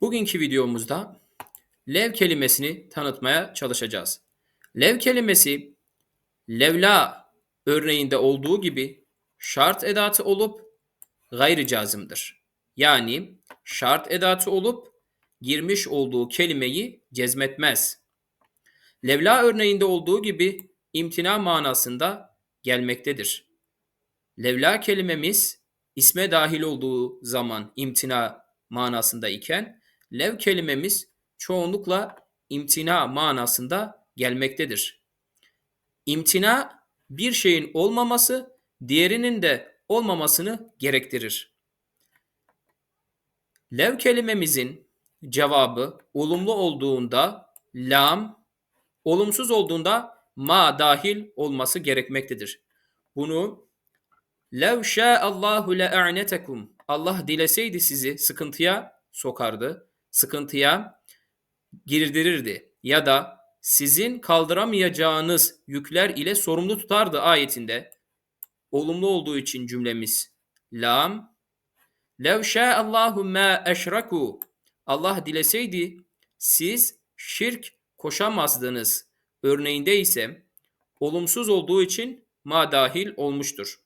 Bugünkü videomuzda lev kelimesini tanıtmaya çalışacağız. Lev kelimesi levla örneğinde olduğu gibi şart edatı olup gayri cazımdır. Yani şart edatı olup girmiş olduğu kelimeyi cezmetmez. Levla örneğinde olduğu gibi imtina manasında gelmektedir. Levla kelimemiz isme dahil olduğu zaman imtina manasında iken lev kelimemiz çoğunlukla imtina manasında gelmektedir. İmtina bir şeyin olmaması diğerinin de olmamasını gerektirir. Lev kelimemizin cevabı olumlu olduğunda lam, olumsuz olduğunda ma dahil olması gerekmektedir. Bunu lev şâallahu le'a'netekum Allah dileseydi sizi sıkıntıya sokardı, sıkıntıya girdirirdi ya da sizin kaldıramayacağınız yükler ile sorumlu tutardı ayetinde. Olumlu olduğu için cümlemiz lam lev şâallahu mâ eşraku Allah dileseydi siz şirk koşamazdınız. Örneğinde ise olumsuz olduğu için ma dahil olmuştur.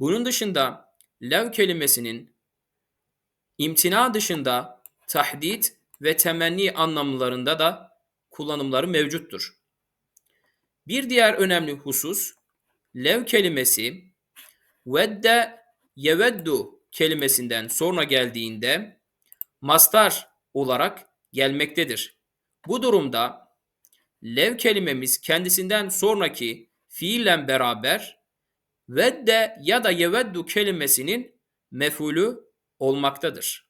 Bunun dışında lev kelimesinin imtina dışında tahdit ve temenni anlamlarında da kullanımları mevcuttur. Bir diğer önemli husus lev kelimesi vedde yeveddu kelimesinden sonra geldiğinde mastar olarak gelmektedir. Bu durumda lev kelimemiz kendisinden sonraki fiilen beraber vedde ya da yeveddu kelimesinin mefulü olmaktadır.